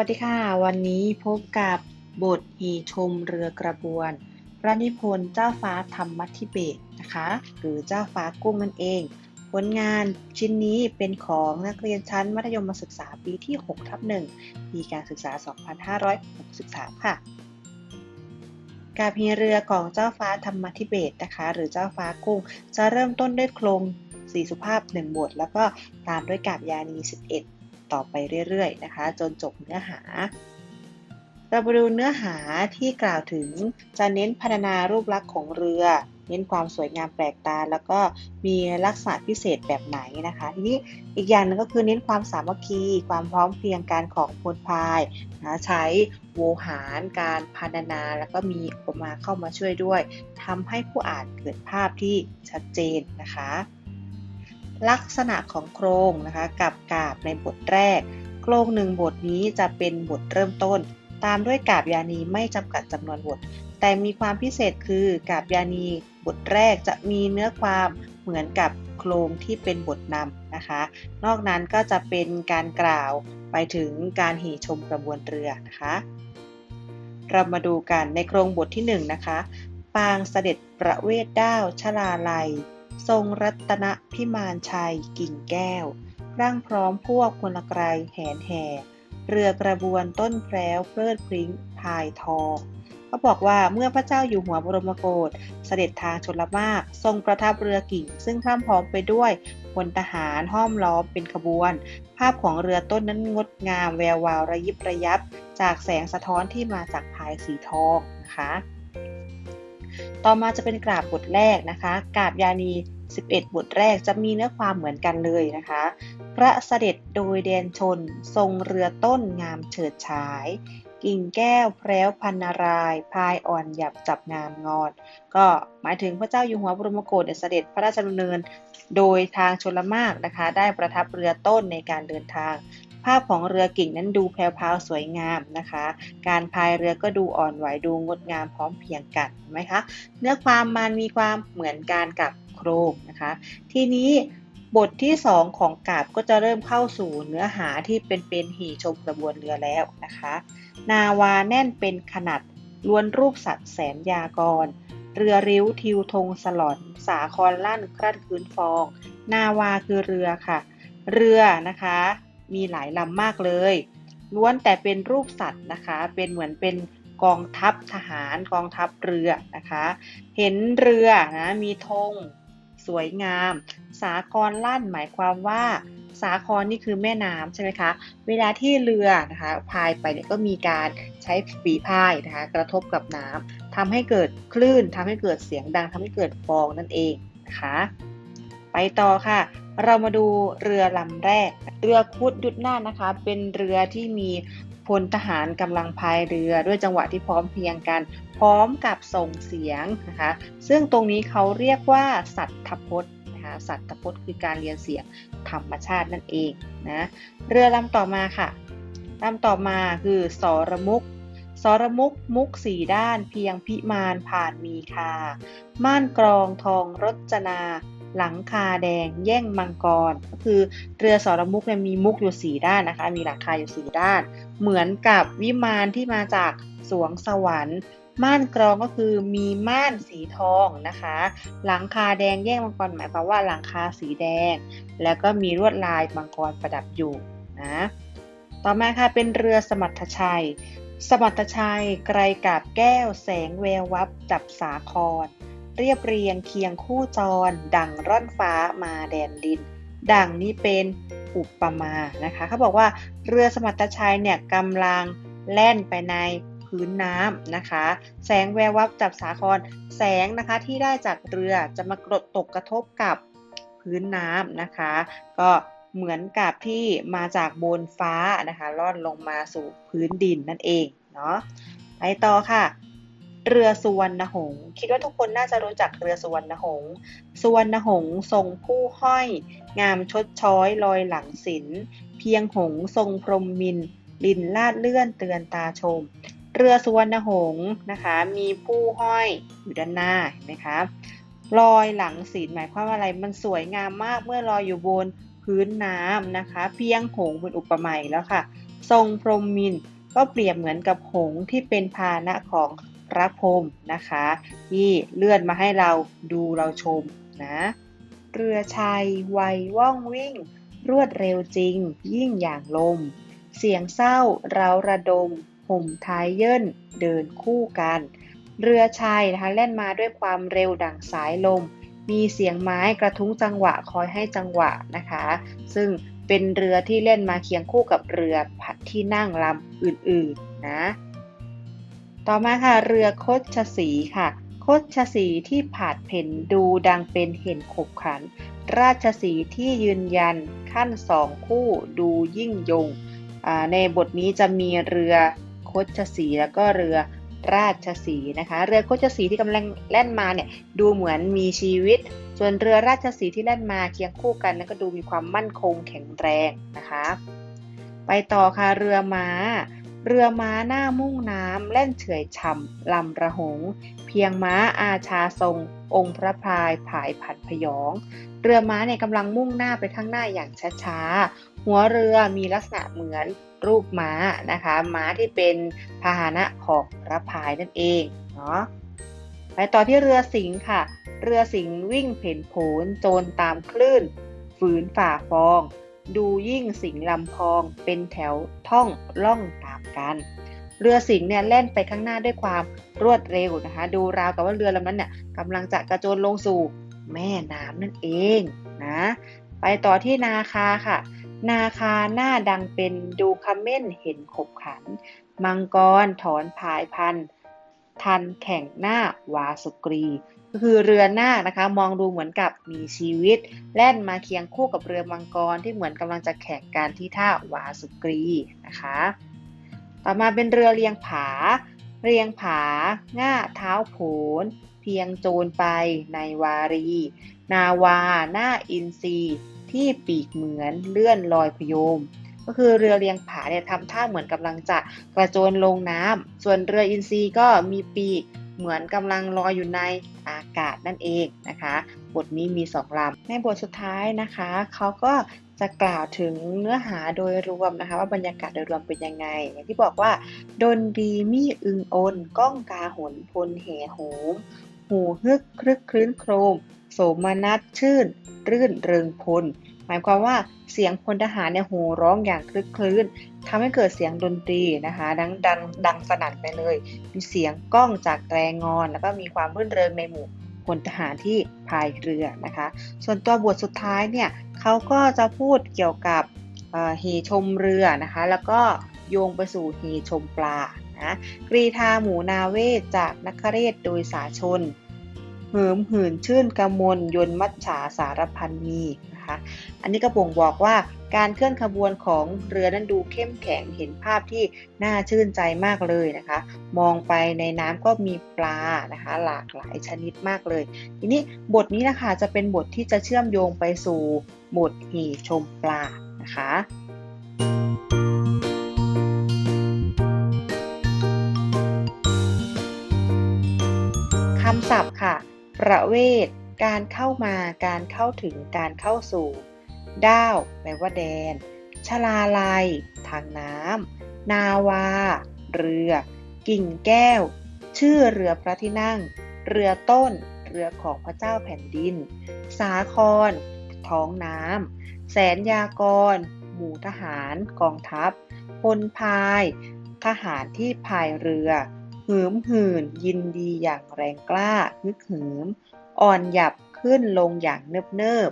วัสดีค่ะ วันนี้พบกับบทหีชมเรือกระบวน พระนิพนธ์เจ้าฟ้าธรรมทิเบศนะคะ หรือเจ้าฟ้ากุ้งนั่นเอง ผลงานชิ้นนี้เป็นของนักเรียนชั้นมัธยมศึกษาปีที่6ทับ1ปีการศึกษา 2563 ค่ะ กาบฮีเรือของเจ้าฟ้าธรรมทิเบศนะคะ หรือเจ้าฟ้ากุ้ง จะเริ่มต้นด้วยโครงสีสุภาพ 1 บท แล้วก็ตามด้วยกาบยานี 11 ต่อไปเรื่อยๆนะคะ จนจบเนื้อหา เรามาดูเนื้อหาที่กล่าวถึงจะเน้นพัฒนารูปลักษณ์ของเรือ เน้นความสวยงามแปลกตา แล้วก็มีลักษณะพิเศษแบบไหนนะคะ ทีนี้อีกอย่างหนึงก็คือเน้นความสามัคคี ความพร้อมเพรียงกันของพลพายนะใช้โวหารการพรรณนา แล้วก็มีอุปมาเข้ามาช่วยด้วยทำให้ผู้อ่านเกิดภาพที่ชัดเจนนะคะ ลักษณะของโครงนะคะกับกาบในบทแรก โครงหนึ่งบทนี้จะเป็นบทเริ่มต้น ตามด้วยกาบยานีไม่จำกัดจำนวนบท แต่มีความพิเศษคือกาบยานีบทแรกจะมีเนื้อความเหมือนกับโครงที่เป็นบทนำนะคะ นอกนั้นก็จะเป็นการกล่าวไปถึงการหีชมกระบวนเรือนะคะ เรามาดูกันในโครงบทที่1นงนะคะ ปางเสด็จประเวทด้าวชลาลัย ทรงรัตนพิมานชัยกิ่งแก้ว ร่างพร้อมพวกพลกรายแหนแห่ เรือกระบวนต้นแพรวเพลิดพริ้งพายทองเขาบอกว่าเมื่อพระเจ้าอยู่หัวบรมโกศเสด็จทางชลมากทรงประทับเรือกิ่ง ซึ่งพร่ำพร้อมไปด้วยพลทหารห้อมล้อมเป็นขบวน ภาพของเรือต้นนั้นงดงามแวววาวระยิบระยับ จากแสงสะท้อนที่มาจากพายสีทองนะคะ ต่อมาจะเป็นกราบบทแรกนะคะ กราบยานี 11 บทแรกจะมีเนื้อความเหมือนกันเลยนะคะ พระเสด็จโดยแดนชน ทรงเรือต้นงามเฉิดฉาย กิ่งแก้วแพร้วพันนารายพายอ่อนหยับจับงามงอน ก็หมายถึงพระเจ้าอยู่หัวบรมโกศเสด็จพระราชดำเนิน โดยทางชลมากนะคะ ได้ประทับเรือต้นในการเดินทางาพของเรือกิ่งนั้นดูแพรวๆสวยงามนะคะ การพายเรือก็ดูอ่อนไหวดูงดงามพร้อมเพียงกันเห็นไหมคะเนื้อความมันมีความเหมือนกันกับโครงนะคะ ทีนี้บทที่ 2 ของกาบก็จะเริ่มเข้าสู่เนื้อหาที่เป็นเป็นหีชมกระบวนเรือแล้วนะคะ นาวาแน่นเป็นขนาดล้วนรูปสัตว์แสนยากร เรือริ้วทิวธงสลอน สาครลั่นครั่นคืนฟอง นาวาคือเรือค่ะ เรือนะคะ มีหลายลำมากเลย ล้วนแต่เป็นรูปสัตว์นะคะ เป็นเหมือนเป็นกองทัพทหารกองทัพเรือนะคะ เห็นเรือนะมีธงสวยงาม สาครลั่นหมายความว่า สาครนี่คือแม่น้ำใช่ไหมคะ เวลาที่เรือนะคะพายไปเนี่ยก็มีการใช้ฝีพายนะคะกระทบกับน้ำทำให้เกิดคลื่นทำให้เกิดเสียงดังทำให้เกิดฟองนั่นเองนะคะ ต่อค่ะ เรามาดูเรือลำแรก เรือคุดยุดหน้านะคะ เป็นเรือที่มีพลทหารกำลังพายเรือด้วยจังหวะที่พร้อมเพียงกัน พร้อมกับส่งเสียงนะคะ ซึ่งตรงนี้เขาเรียกว่าสัตทพจน์นะคะสัตทพจน์คือการเรียนเสียงธรรมชาตินั่นเองนะเรือลำต่อมาค่ะลำต่อมาคือสรมุกสรมุกมุกสีด้านเพียงพิมานผ่านมีคา ม่านกรองทองรจนา หลังคาแดงแย่งมังกร ก็คือเรือสรมุกเนี่ยมีมุกอยู่สีด้านนะคะ มีหลังคาอยู่สีด้าน เหมือนกับวิมานที่มาจากสวงสวรรค์ม่านกรองก็คือมีม่านสีทองนะคะ หลังคาแดงแย่งมังกรหมายความว่าหลังคาสีแดง แล้วก็มีลวดลายมังกรประดับอยู่นะ ต่อมาค่ะเป็นเรือสมรรถชัย สมรรถชัยไกรกาบแก้วแสงแวววับจับสาคร เรียบเรียงเคียงคู่จร ดังร่อนฟ้ามาแดนดิน ดังนี้เป็นอุปมานะคะเขาบอกว่าเรือสมรรถชัยเนี่ยกำลังแล่นไปในพื้นน้ำนะคะ แสงแวววับจับสาคร แสงนะคะที่ได้จากเรือจะมากรดตกกระทบกับพื้นน้ำนะคะ ก็เหมือนกับที่มาจากบนฟ้านะคะล่อนลงมาสู่พื้นดินนั่นเองเนาะไปต่อค่ะ เรือสุวรรณหงส์คิดว่าทุกคนน่าจะรู้จักเรือสุวรรณหงส์สุวรรณหงส์ทรงผู้ห้อย งามชดช้อยลอยหลังศิลเพียงหงทรงพรมมิน ลินลาดเลื่อนเตือนตาชม เรือสุวรรณหงส์นะคะ มีผู้ห้อยอยู่ด้านหน้าเห็นไหมคะลอยหลังศิลหมายความว่าอะไรมันสวยงามมากเมื่อลอยอยู่บนพื้นน้ำนะคะ เพียงหงเป็นอุปมาอีกแล้วค่ะ ทรงพรหมมินก็เปรียบเหมือนกับหงที่เป็นพาหนะของ พระพรหมนะคะ ที่เลื่อนมาให้เราดูเราชมนะเรือชัยไวว่องวิ่ง รวดเร็วจริง ยิ่งอย่างลม เสียงเศร้าเราระดมห่มท้ายเยินเดินคู่กัน เรือชัยนะคะเล่นมาด้วยความเร็วดั่งสายลม มีเสียงไม้กระทุ้งจังหวะคอยให้จังหวะนะคะ ซึ่งเป็นเรือที่เล่นมาเคียงคู่กับเรือผัดที่นั่งลำอื่นๆนะ ต่อมาค่ะเรือคดชสีค่ะคดชสีที่ผาดเพ่นดูดังเป็นเห็นขบขัน ราชสีที่ยืนยันขั้นสองคู่ดูยิ่งยง ในบทนี้จะมีเรือคดชสีแล้วก็เรือราชสีนะคะ เรือโคชสีที่กำลังแล่นมาเนี่ยดูเหมือนมีชีวิต ส่วนเรือราชสีที่แล่นมาเคียงคู่กันนั้นก็ดูมีความมั่นคงแข็งแรงนะคะ ไปต่อค่ะเรือม้า เรือม้าหน้ามุ่งน้ำเล่นเฉยฉ่ำลำระหง เพียงม้าอาชาทรง องค์พระพายผายผัดพยอง เรือม้าเนี่ยกำลังมุ่งหน้าไปข้างหน้าอย่างช้าๆ หัวเรือมีลักษณะเหมือนรูปม้านะคะ ม้าที่เป็นพาหนะของพระพายนั่นเองเนาะไปต่อที่เรือสิงค่ะ เรือสิงวิ่งเพ่นโผนโจรตามคลื่น ฝืนฝ่าฟอง ดูยิ่งสิงลำพองเป็นแถวท่องล่องตามกัน เรือสิงห์เนี่ยแล่นไปข้างหน้าด้วยความรวดเร็วนะคะ ดูราวกับว่าเรือลำนั้นเนี่ยกำลังจะกระโจนลงสู่แม่น้ำนั่นเองนะไปต่อที่นาคาค่ะ นาคาหน้าดังเป็นดูคาเม่นเห็นขบขัน มังกรถอนพายพันทันแข่งหน้าวาสุกรีก็คือเรือหน้านะคะ มองดูเหมือนกับมีชีวิต แล่นมาเคียงคู่กับเรือมังกรที่เหมือนกำลังจะแข่งกันที่ท่าวาสุกรีนะคะ ต่อมาเป็นเรือเรียงผา เรียงผา ง่าเท้าโผน เพียงโจรไปในวารี นาวา หน้าอินทรีที่ปีกเหมือนเลื่อนลอยพยม ก็คือเรือเรียงผาเนี่ยทำท่าเหมือนกำลังจะกระโจนลงน้ำส่วนเรืออินทรีก็มีปีกเหมือนกำลังลอยอยู่ในอากาศนั่นเองนะคะ บทนี้มีสองลำในบทสุดท้ายนะคะ เขาก็ จะกล่าวถึงเนื้อหาโดยรวมนะคะ ว่าบรรยากาศโดยรวมเป็นยังไง อย่างที่บอกว่าดนดีมีอึงอนก้องกาหนพลเหโหมหูฮึกครึกคลื้นโครม โสมนัสชื่น รื่นเริงพล หมายความว่าเสียงพลทหารเนี่ยโหร้องอย่างคลึกคลื้นทำให้เกิดเสียงดนตรีนะคะ ดังดังดังสนั่นไปเลย มีเสียงก้องจากแรงอน แล้วก็มีความรื่นเริงในหมู่ พลทหารที่พายเรือนะคะ ส่วนตัวบทสุดท้ายเนี่ยเขาก็จะพูดเกี่ยวกับเฮชมเรือนะคะ แล้วก็โยงไปสู่เฮชมปลานะกรีธาหมูนาเวศจากนักเรศโดยสาชนเหิมหื่นชื่นกำมลยนมัจฉาสารพันมีนะคะ อันนี้ก็บ่งบอกว่า การเคลื่อนขบวนของเรือนั้นดูเข้มแข็งเห็นภาพที่น่าชื่นใจมากเลยนะคะ มองไปในน้ำก็มีปลานะคะ หลากหลายชนิดมากเลย ทีนี้บทนี้นะคะจะเป็นบทที่จะเชื่อมโยงไปสู่บทหีชมปลานะคะคำศัพท์ค่ะ ประเวท การเข้ามา การเข้าถึง การเข้าสู่ ด้าวแปลว่าแดน ชลาลัย ทางน้ำ นาวา เรือ กิ่งแก้ว ชื่อเรือพระที่นั่ง เรือต้น เรือของพระเจ้าแผ่นดิน สาคร ท้องน้ำ แสนยากร หมู่ทหาร กองทัพ พลพาย ทหารที่พายเรือ หืมหื่น ยินดีอย่างแรงกล้าฮึกเหืมอ่อนหยับขึ้นลงอย่างเนิบเนิบ